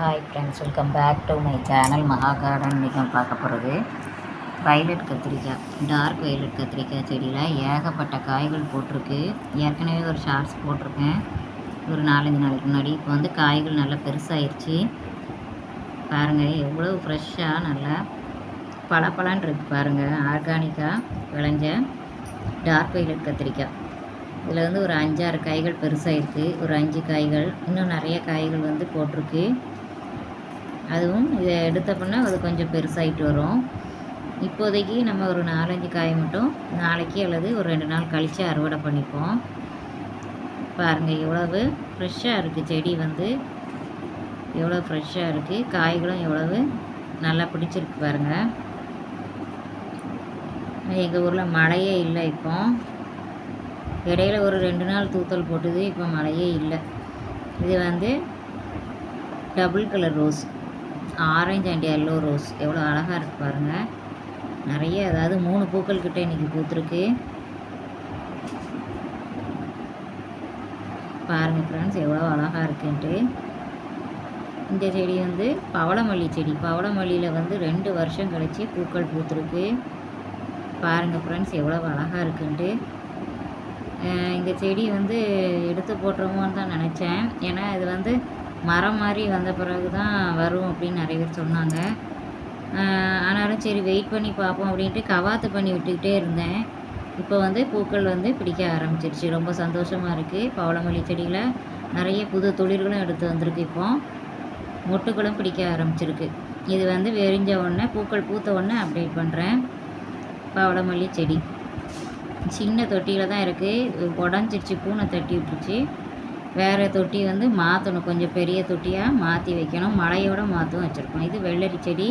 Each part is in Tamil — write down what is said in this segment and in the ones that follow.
Hi friends welcome back to my channel Maha garden இன்றைக்கி பார்க்க போகிறது வயலட் கத்திரிக்காய். டார்க் வயலட் கத்திரிக்காய் செடியில் ஏகப்பட்ட காய்கள் போட்டிருக்கு. ஏற்கனவே ஒரு ஷார்ட்ஸ் போட்டிருக்கேன். ஒரு நாலஞ்சு நாளைக்கு முன்னாடி. இப்போ வந்து காய்கள் நல்லா பெருசாகிடுச்சு பாருங்கள் எவ்வளோ ஃப்ரெஷ்ஷாக நல்லா பளபளன்னு இருக்குது பாருங்கள் ஆர்கானிக்காக விளைஞ்ச டார்க் வயலட் கத்திரிக்காய். இதில் வந்து ஒரு அஞ்சாறு காய்கள் பெருசாக இருக்குது ஒரு அஞ்சு காய்கள் இன்னும் நிறைய காய்கள் வந்து போட்டிருக்கு. அதுவும் இதை எடுத்தப்போனா அது கொஞ்சம் பெருசாகிட்டு வரும். இப்போதைக்கு நம்ம ஒரு நாலஞ்சு காய் மட்டும் நாளைக்கு அல்லது ஒரு ரெண்டு நாள் கழித்து அறுவடை பண்ணிப்போம். பாருங்கள் எவ்வளவு ஃப்ரெஷ்ஷாக இருக்குது செடி வந்து. எவ்வளோ ஃப்ரெஷ்ஷாக இருக்குது காய்களும் எவ்வளவு நல்லா பிடிச்சிருக்கு பாருங்கள் எங்கள் ஊரில் மழையே இல்லை இப்போ. இடையில ஒரு ரெண்டு நாள் தூத்தல் போட்டுது இப்போ மழையே இல்லை. இது வந்து double colour rose orange and yellow rose. எவ்வளோ அழகாக இருக்குது பாருங்கள் நிறைய அதாவது மூணு பூக்கள் கிட்ட இன்றைக்கி பூத்துருக்கு. பாருங்கள் ஃப்ரெண்ட்ஸ் எவ்வளோ அழகாக இருக்குன்ட்டு. இந்த செடி வந்து பவளமல்லி செடி. பவளமல்லியில் வந்து ரெண்டு வருஷம் கழித்து பூக்கள் பூத்துருக்கு. பாருங்கள் ஃப்ரெண்ட்ஸ் எவ்வளோ அழகாக இருக்குன்ட்டு. இந்த செடி வந்து எடுத்து போட்டுருமோன்னு தான் நினச்சேன். ஏன்னா இது வந்து மரம் மாதிரி வந்த பிறகு தான் வரும் அப்படின்னு நிறைய பேர் சொன்னாங்க. ஆனாலும் சரி வெயிட் பண்ணி பார்ப்போம் அப்படின்ட்டு கவாத்து பண்ணி விட்டுக்கிட்டே இருந்தேன். இப்போ வந்து பூக்கள் வந்து பிடிக்க ஆரம்பிச்சிருச்சு. ரொம்ப சந்தோஷமாக இருக்குது பவளமல்லி செடியில் நிறைய புது துளிர்களும் எடுத்து வந்திருக்கு இப்போ. மொட்டுகளும் பிடிக்க ஆரம்பிச்சிருக்கு. இது வந்து வெறிஞ்ச உடனே பூக்கள் பூத்த உடனே அப்டேட் பண்ணுறேன் பவளமல்லி செடி. சின்ன தொட்டியில் தான் இருக்குது உடஞ்சிருச்சு பூனை தட்டி விட்டுருச்சு. வேறு தொட்டி வந்து மாற்றணும் கொஞ்சம் பெரிய தொட்டியாக மாற்றி வைக்கணும். மழையோட மாற்றும் வச்சுருக்கோம் இது வெள்ளரி செடி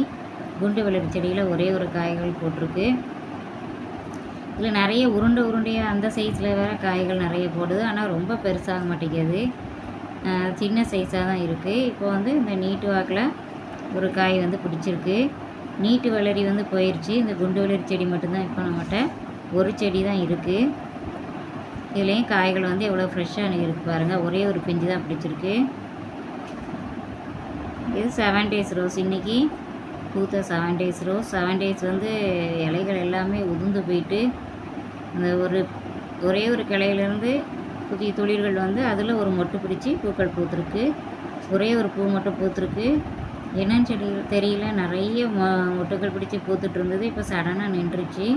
குண்டு வெள்ளரி செடியில் ஒரே ஒரு காய்கள் போட்டிருக்கு. இதில் நிறைய உருண்டை உருண்டையாக அந்த சைஸில் வேறு காய்கள் நிறைய போடுது. ஆனால் ரொம்ப பெருசாக மாட்டேங்குது. சின்ன சைஸாக தான் இருக்குது இப்போ வந்து இந்த நீட்டு வாக்கில் ஒரு காய் வந்து பிடிச்சிருக்கு. நீட்டு வெள்ளரி வந்து போயிடுச்சு இந்த குண்டு வெள்ளரி செடி மட்டும்தான் இப்போ நம்மகிட்ட ஒரு செடி தான் இருக்குது இதுலேயும் காய்கள் வந்து எவ்வளோ ஃப்ரெஷ்ஷாக இருக்குது பாருங்கள் ஒரே ஒரு பிஞ்சு தான் பிடிச்சிருக்கு. இது செவன் டேஸ் ரோஸ் இன்றைக்கி பூத்த seven days rose seven days வந்து இலைகள் எல்லாமே உதிர்ந்து போயிட்டு அந்த ஒரு ஒரே ஒரு கிளையிலேருந்து புதிய துளிர்கள் வந்து அதில் ஒரு மொட்டு பிடிச்சி பூக்கள் பூத்துருக்கு. ஒரே ஒரு பூ மட்டும் பூத்துருக்கு. என்னன்னு சொல்லி தெரியல. நிறைய மொ மொட்டுகள் பிடிச்சி பூத்துட்டு இருந்தது. இப்போ சடனாக நின்றுச்சு.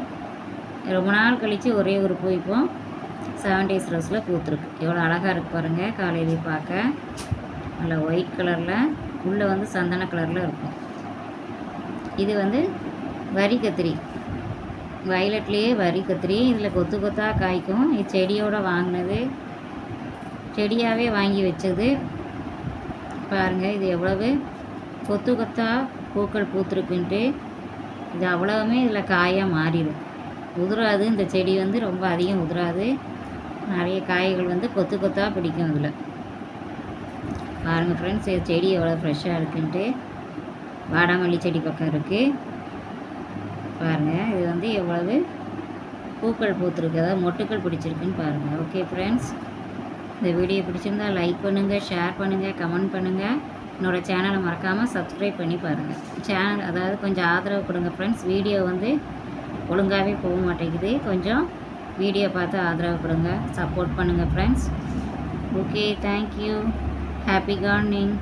ரொம்ப நாள் கழித்து ஒரே ஒரு பூ இப்போ. செவன் டேஸ் ரோஸில் பூத்துருக்கு. எவ்வளோ அழகாக இருக்குது பாருங்கள் காலையிலே பார்க்க. நல்லா ஒயிட் கலரில் உள்ளே வந்து சந்தன கலரில் இருக்கும். இது வந்து வரி கத்திரி. வயலட்லேயே வரி கத்திரி. இதில் கொத்து கொத்தாக காய்க்கும். இது செடியோடு வாங்கினது. செடியாகவே வாங்கி வச்சது. பாருங்கள் இது எவ்வளவு கொத்து கொத்தாக பூக்கள் பூத்துருக்குன்ட்டு. இது அவ்வளவுமே இதில் காயாக மாறிடும். உதிராது இந்த செடி வந்து ரொம்ப அதிகம் உதிராது நிறைய காய்கள் வந்து கொத்து கொத்தாக பிடிக்கும் அதில் பாருங்கள் ஃப்ரெண்ட்ஸ் செடி எவ்வளோ ஃப்ரெஷ்ஷாக இருக்குன்ட்டு. வாடாமல்லி செடி பக்கம் இருக்குது பாருங்கள் இது வந்து எவ்வளவு பூக்கள் பூத்துருக்கு. அதாவது மொட்டுக்கள் பிடிச்சிருக்குன்னு பாருங்கள் ஓகே ஃப்ரெண்ட்ஸ் இந்த வீடியோ பிடிச்சிருந்தா லைக் பண்ணுங்கள் ஷேர் பண்ணுங்கள் கமெண்ட் பண்ணுங்கள் என்னோடய சேனலை மறக்காமல் சப்ஸ்கிரைப் பண்ணி பாருங்கள் சேனல் அதாவது கொஞ்சம் ஆதரவு கொடுங்க ஃப்ரெண்ட்ஸ் வீடியோ வந்து ஒழுங்காகவே போக மாட்டேங்குது. கொஞ்சம் வீடியோ பார்த்து ஆதரவு கொடுங்க. சப்போர்ட் பண்ணுங்கள் friends okay thank you happy gardening